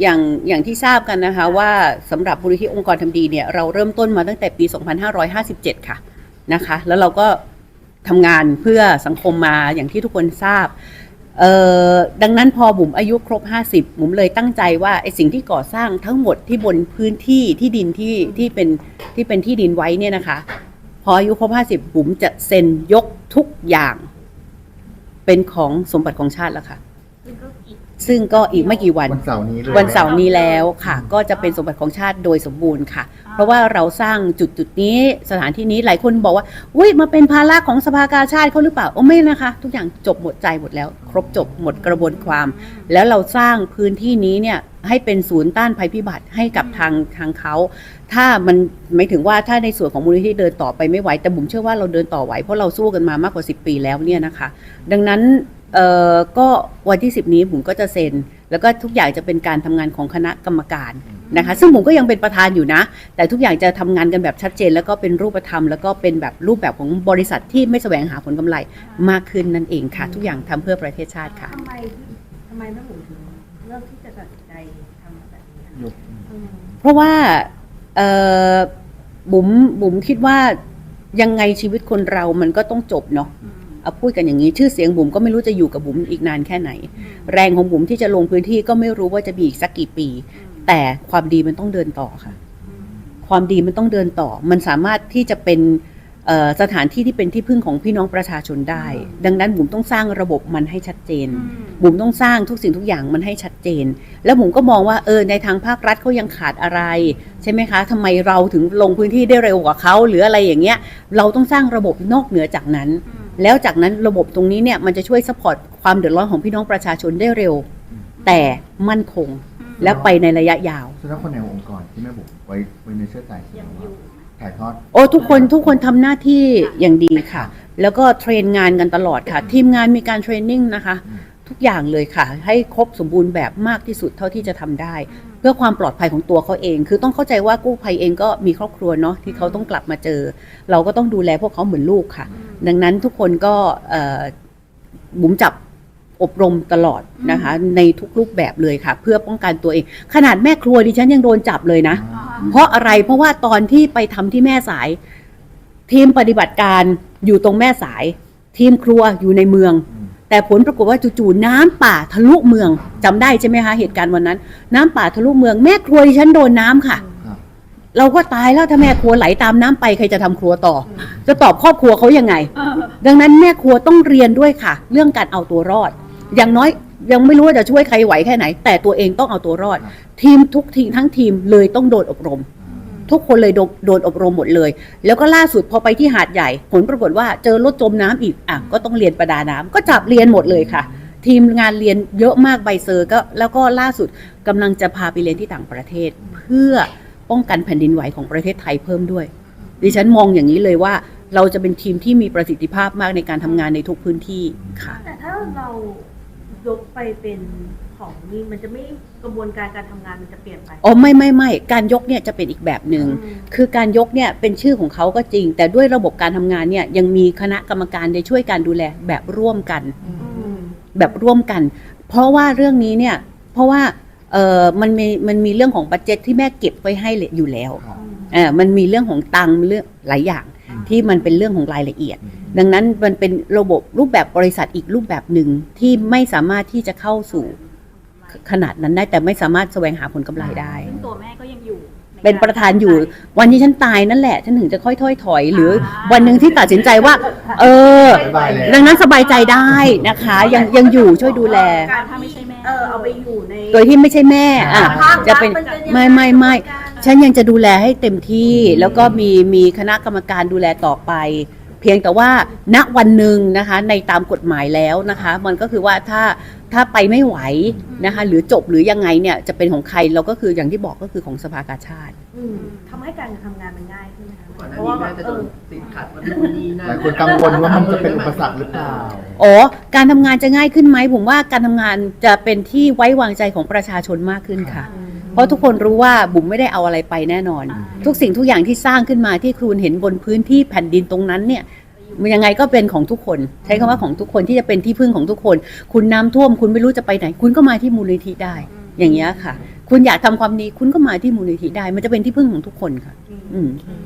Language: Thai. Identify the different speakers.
Speaker 1: อย่างอย่างที่ทราบกันนะคะว่าสำหรับมูลนิธิองค์กรทำดีเนี่ยเราเริ่มต้นมาตั้งแต่ปี 2557 ค่ะนะคะ แล้วเราก็ทำงานเพื่อสังคมมาอย่างที่ทุกคนทราบเอ่อดังนั้นพอบุ๋มอายุครบ 50บุ๋มเลยตั้งใจว่าไอ้สิ่งที่ก่อสร้างทั้งหมดที่บนพื้นที่ที่ดินที่ที่เป็นที่เป็นที่ดินไว้เนี่ยนะคะ พออายุครบ 50บุ๋มจะเซ็นยกทุกอย่าง เป็นของสมบัติของชาติแล้วค่ะ ซึ่งก็อีกไม่กี่วัน
Speaker 2: วันเสาร์นี้เลย
Speaker 1: วันเสาร์นี้แล้วค่ะ ก็จะเป็นสมบัติของชาติโดยสมบูรณ์ค่ะ เพราะว่าเราสร้างจุดจุดๆนี้สถานที่นี้หลายคนบอกว่าอุ้ยมาเป็นภาระของสภากาชาติเขาหรือเปล่าโอ้ไม่นะคะ ทุกอย่างจบหมดใจหมดแล้ว ครบจบหมดกระบวนความ แล้วเราสร้างพื้นที่นี้เนี่ยให้เป็นศูนย์ต้านภัยพิบัติให้กับทางทางเขา ถ้ามันไม่ถึงว่าถ้าในส่วนของมูลนิธิเดินต่อไปไม่ไหวแต่บุ๋มเชื่อว่าเราเดินต่อไหวเพราะเราสู้กันมามากกว่า 10 ปีแล้วเนี่ยนะคะ ดังนั้น เอ่อก็วันที่ 10 นี้ผมก็จะเซ็น แล้วก็ทุกอย่างจะเป็นการทำงานของคณะกรรมการนะคะ ซึ่งผมก็ยังเป็นประธานอยู่นะ แต่ทุกอย่างจะทำงานกันแบบชัดเจน แล้วก็เป็นรูปธรรม แล้วก็เป็นแบบรูปแบบของบริษัทที่ไม่แสวงหาผลกำไรมากขึ้นนั่นเองค่ะ ทุกอย่างทำเพื่อประเทศชาติค่ะ
Speaker 3: ทำไมทำไมแม่หมูถึงเลือกที่จะตัดสินใจทำแบบนี้
Speaker 2: ยก
Speaker 3: อืม
Speaker 1: เพราะว่าเอ่อบุ๋มบุ๋มคิดว่ายังไงชีวิตคนเรามันก็ต้องจบเนาะ เอาพูดกันอย่างนี้ชื่อเสียงบุ๋มก็ไม่รู้จะอยู่กับบุ๋มอีกนานแค่ไหน แรงของบุ๋มที่จะลงพื้นที่ก็ไม่รู้ว่าจะมีอีกสักกี่ปี แต่ความดีมันต้องเดินต่อค่ะ ความดีมันต้องเดินต่อ มันสามารถที่จะเป็นเอ่อสถานที่ที่เป็นที่พึ่งของพี่น้องประชาชนได้ ดังนั้นบุ๋มต้องสร้างระบบมันให้ชัดเจน บุ๋มต้องสร้างทุกสิ่งทุกอย่างมันให้ชัดเจน แล้วบุ๋มก็มองว่าเออในทางภาครัฐเขายังขาดอะไร ใช่ไหมคะทำไมเราถึงลงพื้นที่ได้เร็วกว่าเขาหรืออะไรอย่างเงี้ย เราต้องสร้างระบบนอกเหนือจากนั้น แล้วจากนั้นระบบตรงนี้เนี่ยมันจะช่วยสปอร์ตความเดือดร้อนของพี่น้องประชาชนได้เร็ว แต่มั่นคงและไปในระยะยาว
Speaker 2: แสดงว่าคนในองค์กรที่แม่บุ๋มไว้ไว้ในเชื่อใจใช่ไหมว่าถ่ายทอด
Speaker 1: โอ้ทุกคนทุกคนทำหน้าที่อย่างดีค่ะ แล้วก็เทรนงานกันตลอดค่ะ ทีมงานมีการเทรนนิ่งนะคะ
Speaker 2: อืม
Speaker 1: ทุกอย่างเลยค่ะ ให้ครบสมบูรณ์แบบมากที่สุดเท่าที่จะทำได้ เพื่อความปลอดภัยของตัวเขาเอง คือต้องเข้าใจว่ากู้ภัยเองก็มีครอบครัวเนาะที่เขาต้องกลับมาเจอ เราก็ต้องดูแลพวกเขาเหมือนลูกค่ะ ดังนั้นทุกคนก็เอ่อบุ๋มจับอบรมตลอดนะคะ ในทุกรูปแบบเลยค่ะ เพื่อป้องกันตัวเอง ขนาดแม่ครัวดิฉันยังโดนจับเลยนะ เพราะอะไรเพราะว่าตอนที่ไปทำที่แม่สาย ทีมปฏิบัติการอยู่ตรงแม่สาย ทีมครัวอยู่ในเมือง
Speaker 2: อืม
Speaker 1: แต่ผลปรากฏว่าจู่ๆน้ำป่าทะลุเมืองจำได้ใช่ไหมคะเหตุการณ์วันนั้น น้ำป่าทะลุเมืองแม่ครัวดิฉันโดนน้ำค่ะ
Speaker 2: ครับ
Speaker 1: เราก็ตายแล้วถ้าแม่ครัวไหลตามน้ำไปใครจะทำครัวต่อ จะตอบครอบครัวเขายังไง ดังนั้นแม่ครัวต้องเรียนด้วยค่ะ เรื่องการเอาตัวรอด อย่างน้อยยังไม่รู้ว่าจะช่วยใครไหวแค่ไหน แต่ตัวเองต้องเอาตัวรอด ทีมทุกทีมทั้งทีมเลยต้องโดนอบรม ทุกคนเลยโดนโดนอบรมหมดเลย แล้วก็ล่าสุดพอไปที่หาดใหญ่ ผลปรากฏว่าเจอรถจมน้ำอีกอะก็ต้องเรียนประดาน้ำก็จับเรียนหมดเลยค่ะ ทีมงานเรียนเยอะมากใบเซอร์ก็แล้วก็ล่าสุดกำลังจะพาไปเรียนที่ต่างประเทศ เพื่อป้องกันแผ่นดินไหวของประเทศไทยเพิ่มด้วยดิฉันมองอย่างนี้เลยว่า เราจะเป็นทีมที่มีประสิทธิภาพมากในการทำงานในทุกพื้นที่ค่ะ
Speaker 3: แต่ถ้าเรายกไปเป็นของนี่มันจะไม่กระบวนการการทำงานมันจะเปลี่ยนไป
Speaker 1: อ๋อไม่ไม่ไม่การยกเนี่ยจะเป็นอีกแบบหนึ่ง
Speaker 3: อืม
Speaker 1: คือการยกเนี่ยเป็นชื่อของเขาก็จริง แต่ด้วยระบบการทำงานเนี่ยยังมีคณะกรรมการในช่วยการดูแลแบบร่วมกัน
Speaker 3: อืม
Speaker 1: แบบร่วมกัน เพราะว่าเรื่องนี้เนี่ยเพราะว่าเออมันมีมันมีเรื่องของบัตเจ็ตที่แม่เก็บไว้ให้อยู่แล้ว
Speaker 2: ครับ
Speaker 1: เออมันมีเรื่องของตังค์เรื่องหลายอย่าง
Speaker 2: อืม
Speaker 1: ที่มันเป็นเรื่องของรายละเอียด
Speaker 2: อืม
Speaker 1: ดังนั้นมันเป็นระบบรูปแบบบริษัทอีกรูปแบบหนึ่งที่ไม่สามารถที่จะเข้าสู่ขขนาดนั้นได้แต่ไม่สามารถแสวงหาผลกำไรได้
Speaker 4: ซึ่งตัวแม่ก็ยังอยู่ใเป็
Speaker 1: นประธานอยู่วันที่ฉันตายนั่นแหละ ฉันถึงจะค่อยๆถอย หรือวันหนึ่งที่ตัดสินใจว่า เออ
Speaker 2: บ๊ายบายแล้ว
Speaker 1: ดังนั้นสบายใจได้นะคะ ยังยังอยู่ช่วยดูแล
Speaker 4: การถ้าไม่ใช่แม่
Speaker 3: เออเอาไปอยู่ใน
Speaker 1: โดยที่ไม่ใช่แม่อะ
Speaker 3: ภาพ
Speaker 1: จะเป็น
Speaker 3: ลักษณ์มันจะยังไง
Speaker 1: ไม่ไม่ไม่
Speaker 3: การ
Speaker 1: ฉันยังจะดูแลให้เต็มที่แล้วก็มีมีคณะกรรมการดูแลต่อไป เพียงแต่ว่าณวันหนึ่งนะคะในตามกฎหมายแล้วนะคะ มันก็คือว่าถ้าถ้าไปไม่ไหวนะคะ หรือจบหรือยังไงเนี่ยจะเป็นของใครเราก็คืออย่างที่บอกก็คือของสภากาชาติ
Speaker 3: อืมทำให้การทำงานมันง่ายขึ้นไหมคะ
Speaker 5: ก่อนหน้า
Speaker 3: เพราะ
Speaker 5: นี้
Speaker 3: ว่า
Speaker 5: แม่จะ
Speaker 3: เอ
Speaker 5: โดน
Speaker 3: อ
Speaker 5: ติดขัดว่านู่นนี่นั่น
Speaker 2: หลายคนกังวลว่ามันจะเป็นอุปสรรคหรือเปล่า
Speaker 1: อ๋อ การทำงานจะง่ายขึ้นไหมผมว่าการทำงานจะเป็นที่ไว้วางใจของประชาชนมากขึ้นค่ะเพ ราะทุกคนรู้ว่าบุ๋มไม่ได้เอาอะไรไปแน่นอน ทุกสิ่งทุกอย่างที่สร้างขึ้นมาที่ครูนเห็นบนพื้นที่แผ่นดินตรงนั้นเนี่ยมันยังไงก็เป็นของทุกคน ใช้คำว่าของทุกคนที่จะเป็นที่พึ่งของทุกคน คุณน้ำท่วม คุณไม่รู้จะไปไหน คุณก็มาที่มูลนิธิได้ อย่างเงี้ยค่ะ คุณอยากทำความดีคุณก็มาที่มูลนิธิได้ มันจะเป็นที่พึ่งของทุกคนค่ะ
Speaker 3: อืม
Speaker 1: อืม
Speaker 3: อืม